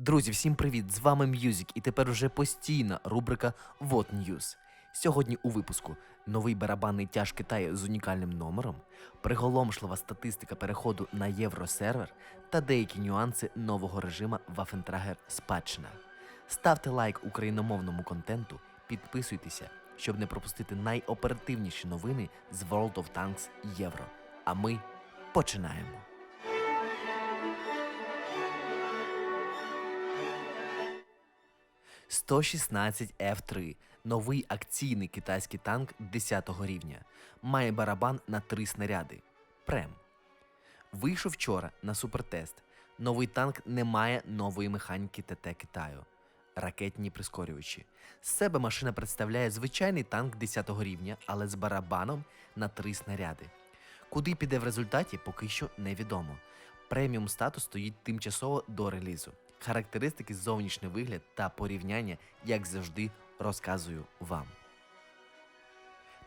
Друзі, всім привіт! З вами М'юзік, і тепер вже постійна рубрика Вот News. Сьогодні у випуску новий барабанний тяж Китаю з унікальним номером, приголомшлива статистика переходу на євросервер та деякі нюанси нового режима Waffentrager Спадщина. Ставте лайк україномовному контенту, підписуйтеся, щоб не пропустити найоперативніші новини з World of Tanks Євро. А ми починаємо. – 116 F3 – новий акційний китайський танк 10 рівня. Має барабан на три снаряди. Прем. Вийшов вчора на супертест. Новий танк не має нової механіки ТТ Китаю. Ракетні прискорювачі. З себе машина представляє звичайний танк 10 рівня, але з барабаном на три снаряди. Куди піде в результаті, поки що невідомо. Преміум статус стоїть тимчасово до релізу. Характеристики, зовнішній вигляд та порівняння, як завжди, розказую вам.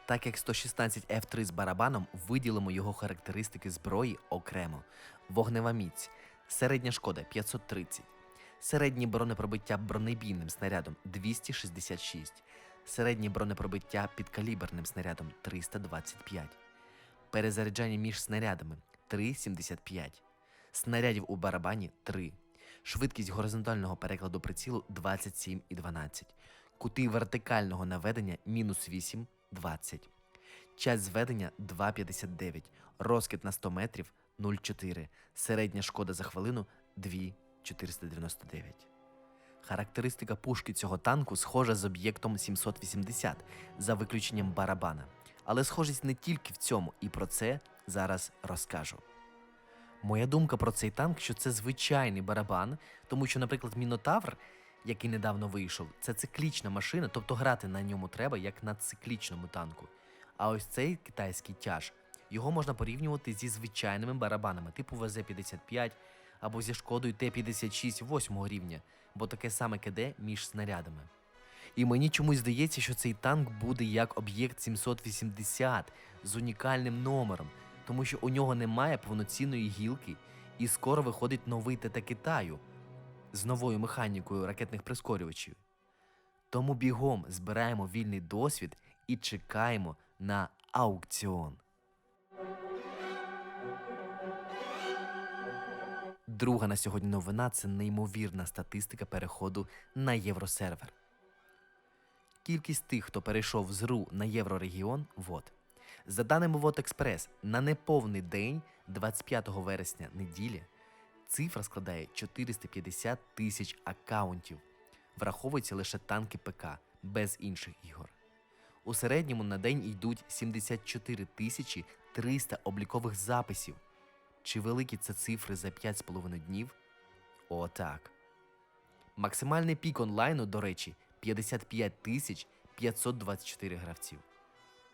Так як 116 F3 з барабаном, виділимо його характеристики зброї окремо. Вогнева міць, середня шкода 530, середнє бронепробиття бронебійним снарядом 266, середнє бронепробиття підкаліберним снарядом 325, перезаряджання між снарядами 3,75, снарядів у барабані 3, швидкість горизонтального перекладу прицілу 27,12, кути вертикального наведення мінус 8, 20, час зведення 2,59, розкид на 100 метрів 0,4, середня шкода за хвилину 2,499. Характеристика пушки цього танку схожа з об'єктом 780 за виключенням барабана. Але схожість не тільки в цьому, і про це зараз розкажу. Моя думка про цей танк, що це звичайний барабан, тому що, наприклад, Мінотавр, який недавно вийшов, це циклічна машина, тобто грати на ньому треба як на циклічному танку. А ось цей китайський тяж, його можна порівнювати зі звичайними барабанами, типу ВЗ-55 або зі шкодою Т-56 8 рівня, бо таке саме КД між снарядами. І мені чомусь здається, що цей танк буде як об'єкт 780 з унікальним номером, тому що у нього немає повноцінної гілки, і скоро виходить новий ТТ Китаю з новою механікою ракетних прискорювачів. Тому бігом збираємо вільний досвід і чекаємо на аукціон. Друга на сьогодні новина це неймовірна статистика переходу на євросервер. Кількість тих, хто перейшов з РУ на єврорегіон, вот. За даними Вот Експрес, на неповний день, 25 вересня неділі, цифра складає 450 тисяч аккаунтів. Враховуються лише танки ПК, без інших ігор. У середньому на день йдуть 74 тисячі 300 облікових записів. Чи великі це цифри за 5,5 днів? О, так. Максимальний пік онлайну, до речі, 55 тисяч 524 гравців.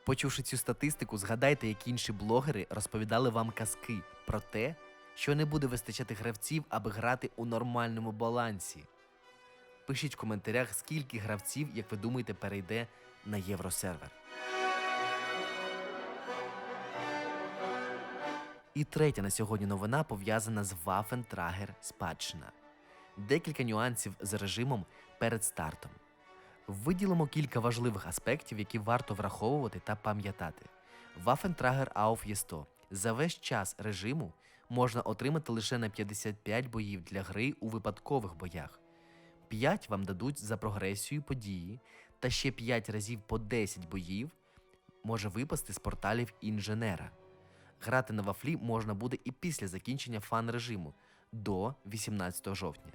Почувши цю статистику, згадайте, як інші блогери розповідали вам казки про те, що не буде вистачати гравців, аби грати у нормальному балансі. Пишіть в коментарях, скільки гравців, як ви думаєте, перейде на євросервер. І третя на сьогодні новина пов'язана з Waffentrager спадщина. Декілька нюансів з режимом перед стартом. Виділимо кілька важливих аспектів, які варто враховувати та пам'ятати. Waffentrager AUF є 100 за весь час режиму можна отримати лише на 55 боїв для гри у випадкових боях. 5 вам дадуть за прогресію події, та ще 5 разів по 10 боїв може випасти з порталів інженера. Грати на вафлі можна буде і після закінчення фан режиму до 18 жовтня.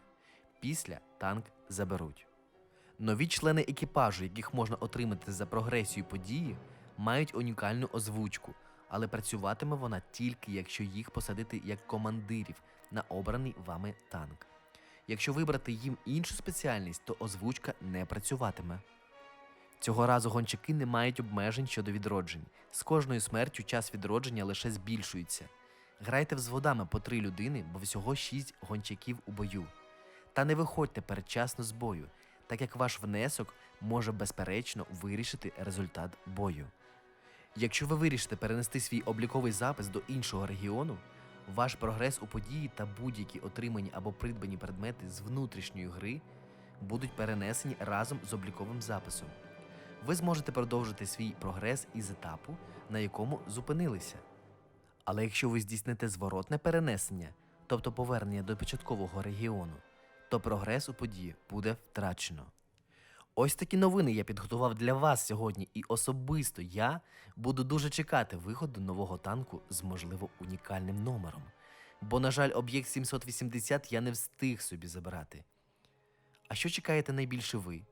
Після танк заберуть. Нові члени екіпажу, яких можна отримати за прогресію події, мають унікальну озвучку, але працюватиме вона тільки якщо їх посадити як командирів на обраний вами танк. Якщо вибрати їм іншу спеціальність, то озвучка не працюватиме. Цього разу гончаки не мають обмежень щодо відроджень. З кожною смертю час відродження лише збільшується. Грайте взводами по три людини, бо всього шість гончаків у бою. Та не виходьте передчасно з бою, так як ваш внесок може безперечно вирішити результат бою. Якщо ви вирішите перенести свій обліковий запис до іншого регіону, Ваш прогрес у події та будь-які отримані або придбані предмети з внутрішньої гри будуть перенесені разом з обліковим записом. Ви зможете продовжити свій прогрес із етапу, на якому зупинилися. Але якщо ви здійсните зворотне перенесення, тобто повернення до початкового регіону, то прогрес у події буде втрачено. Ось такі новини я підготував для вас сьогодні, і особисто я буду дуже чекати виходу нового танку з можливо унікальним номером. Бо, на жаль, об'єкт 780 я не встиг собі забрати. А що чекаєте найбільше ви?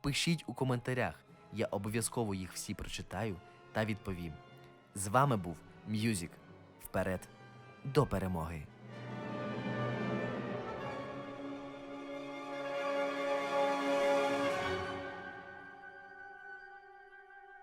Пишіть у коментарях, я обов'язково їх всі прочитаю та відповім. З вами був М'юзік. Вперед до перемоги!